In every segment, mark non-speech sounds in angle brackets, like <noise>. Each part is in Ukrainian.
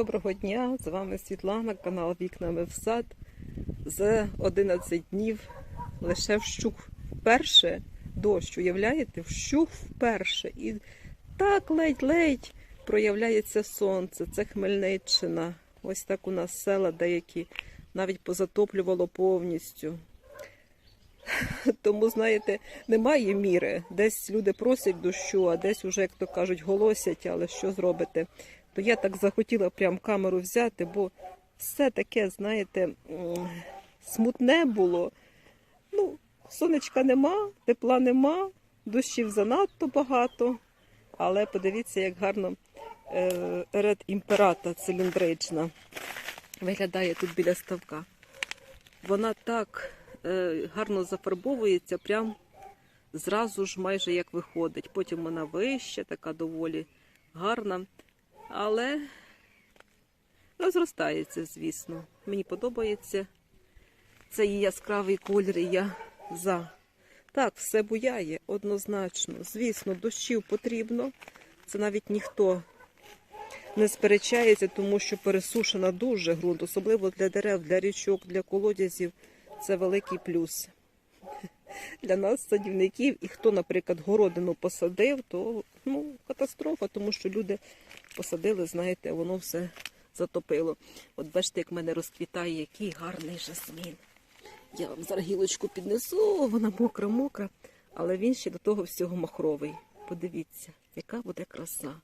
Доброго дня! З вами Світлана, канал Вікнами в сад. За 11 днів лише вщух вперше дощ, уявляєте, вщух вперше. І так ледь-ледь проявляється сонце. Це Хмельниччина. Ось так у нас села деякі навіть позатоплювало повністю. Тому, знаєте, немає міри. Десь люди просять дощу, а десь уже, як то кажуть, голосять, але що зробите? То я так захотіла прям камеру взяти, бо все таке, знаєте, смутне було. Ну, сонечка нема, тепла нема, дощів занадто багато. Але подивіться, як гарно е, ред імперата циліндрична виглядає тут біля ставка. Вона так е, гарно зафарбовується, прям зразу ж майже як виходить. Потім вона вища, така доволі гарна. Але розростається, звісно. Мені подобається цей яскравий колір, і я за. Так, все буяє однозначно. Звісно, дощів потрібно. Це навіть ніхто не сперечається, тому що пересушена дуже ґрунт, особливо для дерев, для річок, для колодязів. Це великий плюс. <laughs> Для нас, садівників, і хто, наприклад, городину посадив, то ну, катастрофа, тому що люди посадили, знаєте, воно все затопило. От бачите, як в мене розквітає, який гарний жасмін. Я вам зараз гілочку піднесу, вона мокра-мокра, але він ще до того всього махровий. Подивіться, яка буде краса.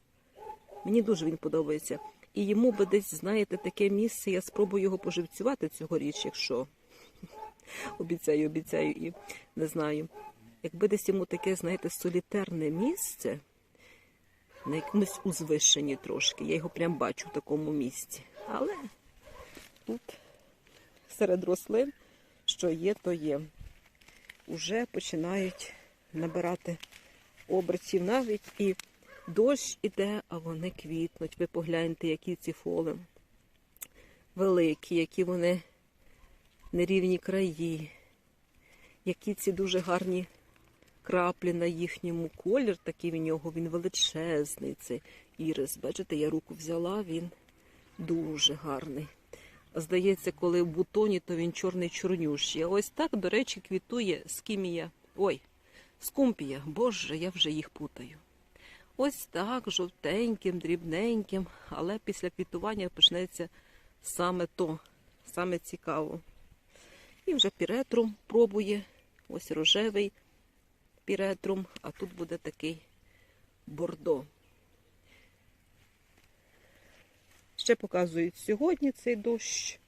Мені дуже він подобається. І йому би десь, знаєте, таке місце, я спробую його поживцювати цьогоріч, якщо <laughs> обіцяю, обіцяю і не знаю. Якби десь йому таке, знаєте, солітерне місце, на якомусь узвищенні трошки. Я його прям бачу в такому місці. Але тут серед рослин, що є, то є. Уже починають набирати обертів навіть і дощ іде, а вони квітнуть. Ви погляньте, які ці фоли великі, які вони нерівні краї, які ці дуже гарні краплі на їхньому колір, такий в нього, він величезний, цей ірис. Бачите, я руку взяла, він дуже гарний. Здається, коли в бутоні, то він чорний чорнющий. А ось так, до речі, квітує скімія. Ой, скумпія. Боже, я вже їх путаю. Ось так, жовтеньким, дрібненьким, але після квітування почнеться саме то, саме цікаво. І вже піретрум пробує. Ось рожевий піретрум, а тут буде такий бордо. Ще показують сьогодні цей дощ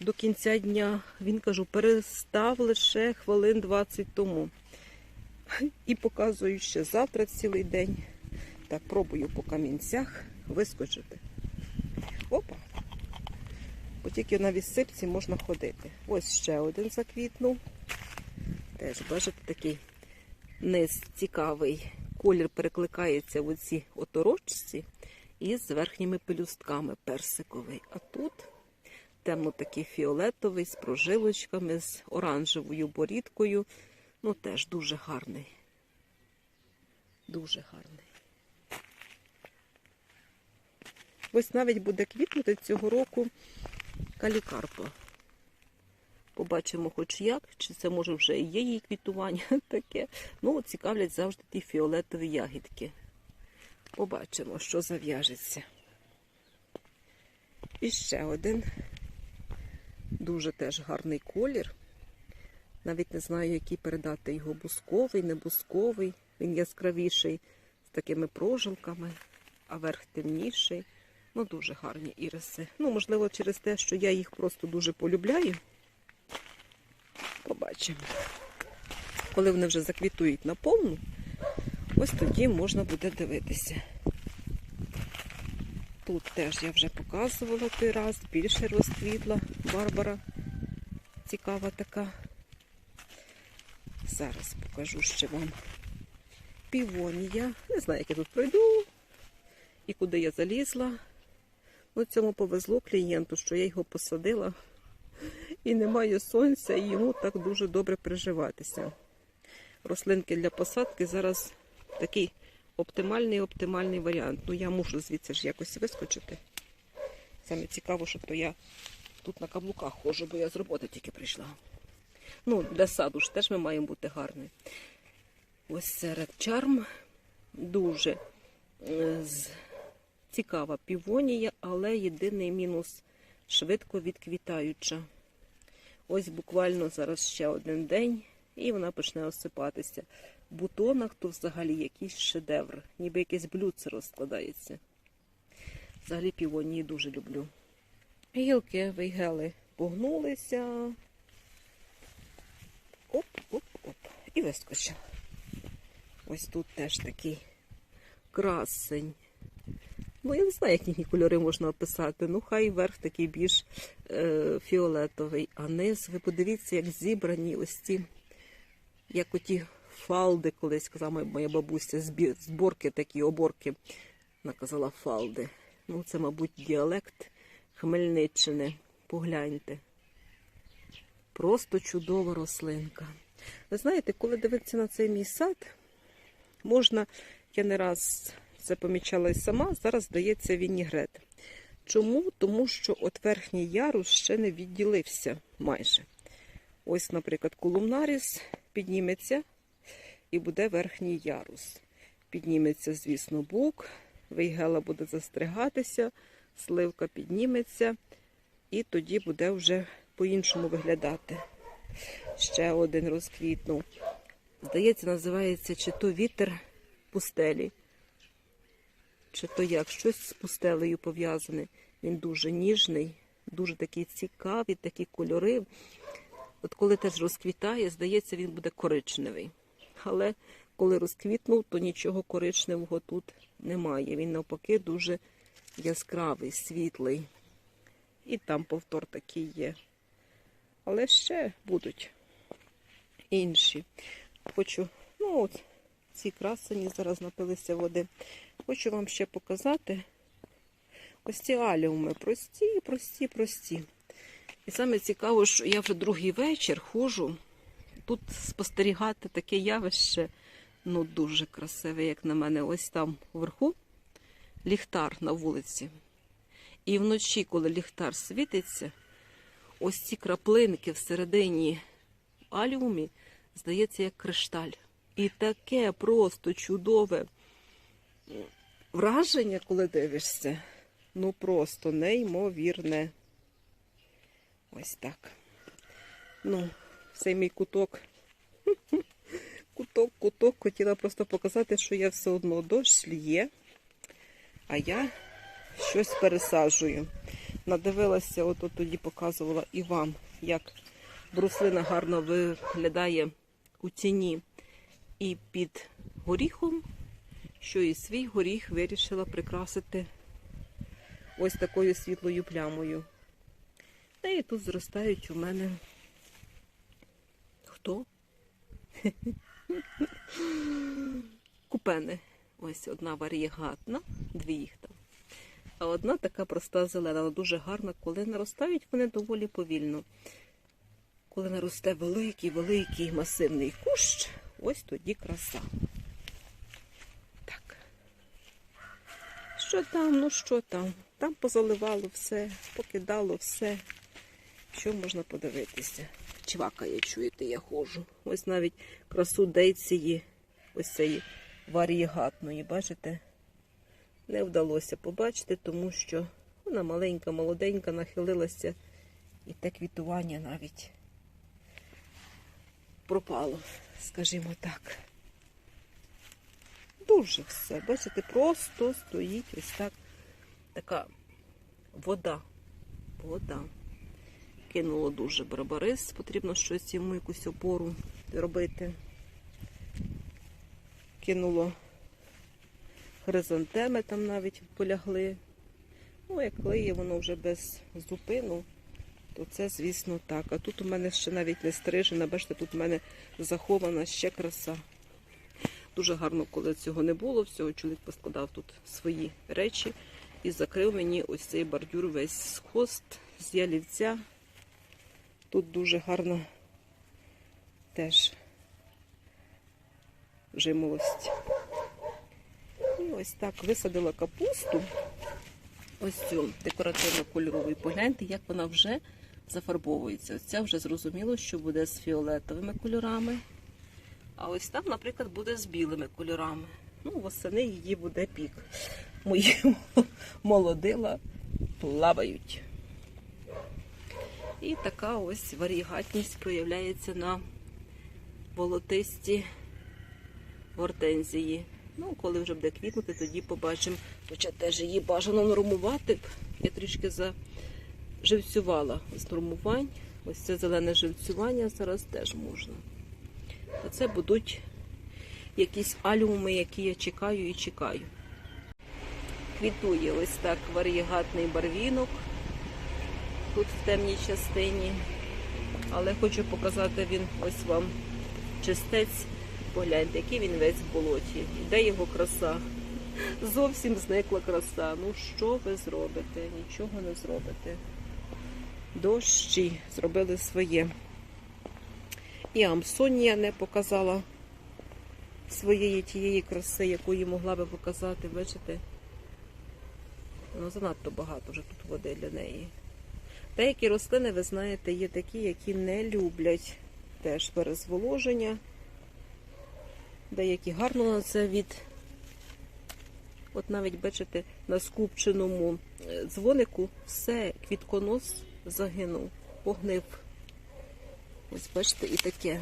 до кінця дня. Він кажу, перестав лише хвилин 20 тому. І показують ще завтра цілий день. Так, пробую по камінцях вискочити. Опа! Бо тільки на вісипці можна ходити. Ось ще один заквітнув. Теж, бачите, такий низ цікавий. Колір перекликається в оці оторочці із верхніми пелюстками персиковий. А тут темно такий фіолетовий з прожилочками, з оранжевою борідкою. Ну, теж дуже гарний. Дуже гарний. Ось навіть буде квітнути цього року калікарпа. Побачимо хоч як, чи це може вже і є її квітування <laughs> таке. Ну, цікавлять завжди ті фіолетові ягідки. Побачимо, що зав'яжеться. І ще один дуже теж гарний колір. Навіть не знаю, який передати його бусковий, не бусковий. Він яскравіший з такими прожилками, а верх темніший. Ну, дуже гарні іриси. Ну, можливо, через те, що я їх просто дуже полюбляю. Побачимо. Коли вони вже заквітують наповну, ось тоді можна буде дивитися. Тут теж я вже показувала той раз, більше розквітла Барбара. Цікава така. Зараз покажу ще вам півонія. Не знаю, як я тут пройду і куди я залізла. Ну, цьому повезло клієнту, що я його посадила і немає сонця, і йому так дуже добре приживатися. Рослинки для посадки зараз такий оптимальний оптимальний варіант. Ну, я мушу звідси ж якось вискочити. Саме цікаво, що то я тут на каблуках ходжу, бо я з роботи тільки прийшла. Ну, для саду ж теж ми маємо бути гарні. Ось серед чарм дуже е, цікава півонія, але єдиний мінус швидко відквітаюча. Ось буквально зараз ще один день, і вона почне осипатися. В бутонах то взагалі якийсь шедевр, ніби якесь блюдце розкладається. Взагалі півонії дуже люблю. Гілки вейгели погнулися. Оп, оп, оп. І вискочив. Ось тут теж такий красень. Ну, я не знаю, як їхні кольори можна описати. Ну, хай верх такий більш е, фіолетовий, а низ, ви подивіться, як зібрані ось ці, як оті фалди, колись казала моя- бабуся, зборки такі, оборки, вона казала фалди. Ну, це, мабуть, діалект Хмельниччини. Погляньте. Просто чудова рослинка. Ви знаєте, коли дивитися на цей мій сад, можна, я не раз це помічала і сама, зараз здається вінігрет. Чому? Тому що от верхній ярус ще не відділився майже. Ось, наприклад, колумнаріс підніметься і буде верхній ярус. Підніметься, звісно, бук, вейгела буде застригатися, сливка підніметься, і тоді буде вже по-іншому виглядати. Ще один розквітнув. Здається, називається чи то вітер пустелі, чи то як щось з пустелею пов'язане. Він дуже ніжний, дуже такий цікавий, такі кольори. От коли теж розквітає, здається, він буде коричневий. Але коли розквітнув, то нічого коричневого тут немає. Він навпаки дуже яскравий, світлий. І там повтор такий є. Але ще будуть інші. Хочу, ну от ці красені зараз напилися води. Хочу вам ще показати ось ці аліуми. Прості, прості, прості. І саме цікаво, що я вже другий вечір ходжу. Тут спостерігати таке явище, ну дуже красиве, як на мене. Ось там вверху ліхтар на вулиці. І вночі, коли ліхтар світиться, ось ці краплинки всередині аліумі, здається, як кришталь. І таке просто чудове враження, коли дивишся. Ну просто неймовірне. Ось так. Ну, цей мій куток. <laughs> Куток, куток. Хотіла просто показати, що я все одно дощ лє, а я щось пересаджую. Надивилася, от от тоді показувала і вам, як бруслина гарно виглядає у тіні і під горіхом, що і свій горіх вирішила прикрасити ось такою світлою плямою. Та і тут зростають у мене хто? <laughs> Купени. Ось одна варієгатна, дві їх там. А одна така проста зелена, але дуже гарна. Коли наростають, вони доволі повільно. Коли наросте великий, великий масивний кущ, ось тоді краса. Що там, ну що там? Там позаливало все, покидало все. Що можна подивитися? Чвакає, чуєте, я ходжу. Ось навіть красу дейції, ось цієї варієгатної, бачите? Не вдалося побачити, тому що вона маленька, молоденька, нахилилася, і те квітування навіть пропало, скажімо так. Дуже все. Бачите, просто стоїть ось так така вода. Вода. Кинуло дуже барбарис, потрібно щось йому якусь опору робити. Кинуло хризантеми там навіть полягли. Ну, як клеє воно вже без зупину, то це, звісно, так. А тут у мене ще навіть не стрижена, бачите, тут у мене захована ще краса. Дуже гарно, коли цього не було. Всього чоловік поскладав тут свої речі і закрив мені ось цей бордюр весь з хост, з ялівця. Тут дуже гарно теж жимолость. І ось так висадила капусту. ось цю декоративну кольорову і погляньте, як вона вже зафарбовується. Ось ця вже зрозуміло, що буде з фіолетовими кольорами. А ось там, наприклад, буде з білими кольорами. Ну, восени її буде пік. Мої <laughs> молодила плавають. І така ось варігатність проявляється на волотисті гортензії. Ну, коли вже буде квітнути, тоді побачимо. Хоча теж її бажано нормувати. Я трішки заживцювала з нормувань. Ось це зелене живцювання зараз теж можна. А це будуть якісь алюми, які я чекаю і чекаю. Квітує ось так варігатний барвінок тут в темній частині. Але хочу показати він ось вам чистець. Погляньте, який він весь в болоті. Де його краса? Зовсім зникла краса. Ну що ви зробите? Нічого не зробите. Дощі зробили своє. І Амсонія не показала своєї тієї краси, якої могла би показати. Бачите? Ну, занадто багато вже тут води для неї. Деякі рослини, ви знаєте, є такі, які не люблять теж перезволоження. Деякі гарно на це від. От навіть бачите, на скупченому е, дзвонику все, квітконос загинув, погнив. Ось бачите, і таке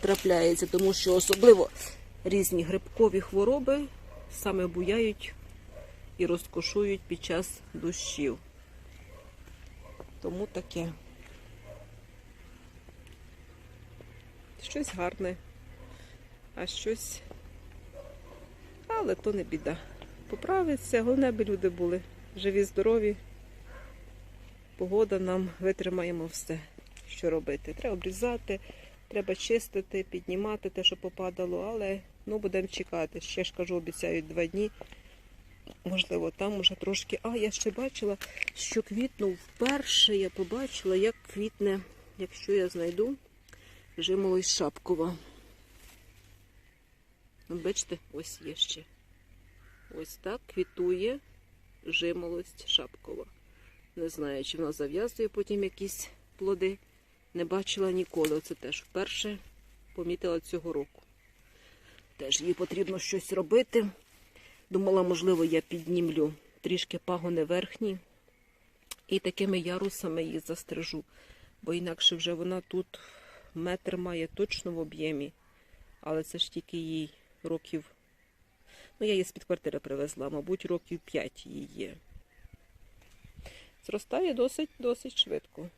трапляється, тому що особливо різні грибкові хвороби саме буяють і розкошують під час дощів. Тому таке. Щось гарне, а щось. Але то не біда. Поправиться, головне, аби люди були живі, здорові. Погода нам витримаємо все, що робити. Треба обрізати, треба чистити, піднімати те, що попадало, але ну, будемо чекати. Ще ж кажу, обіцяють два дні. Можливо, там уже трошки. А, я ще бачила, що квітнув вперше. Я побачила, як квітне, якщо я знайду жимолость шапкова. От Бачите, ось є ще. Ось так квітує жимолость шапкова. Не знаю, чи вона зав'язує потім якісь плоди. Не бачила ніколи. Оце теж вперше помітила цього року. Теж їй потрібно щось робити. Думала, можливо, я піднімлю трішки пагони верхні і такими ярусами її застрижу, бо інакше вже вона тут метр має точно в об'ємі, але це ж тільки їй років. Ну, я її з-під квартири привезла, мабуть, років 5 їй є. Зростає досить, досить швидко.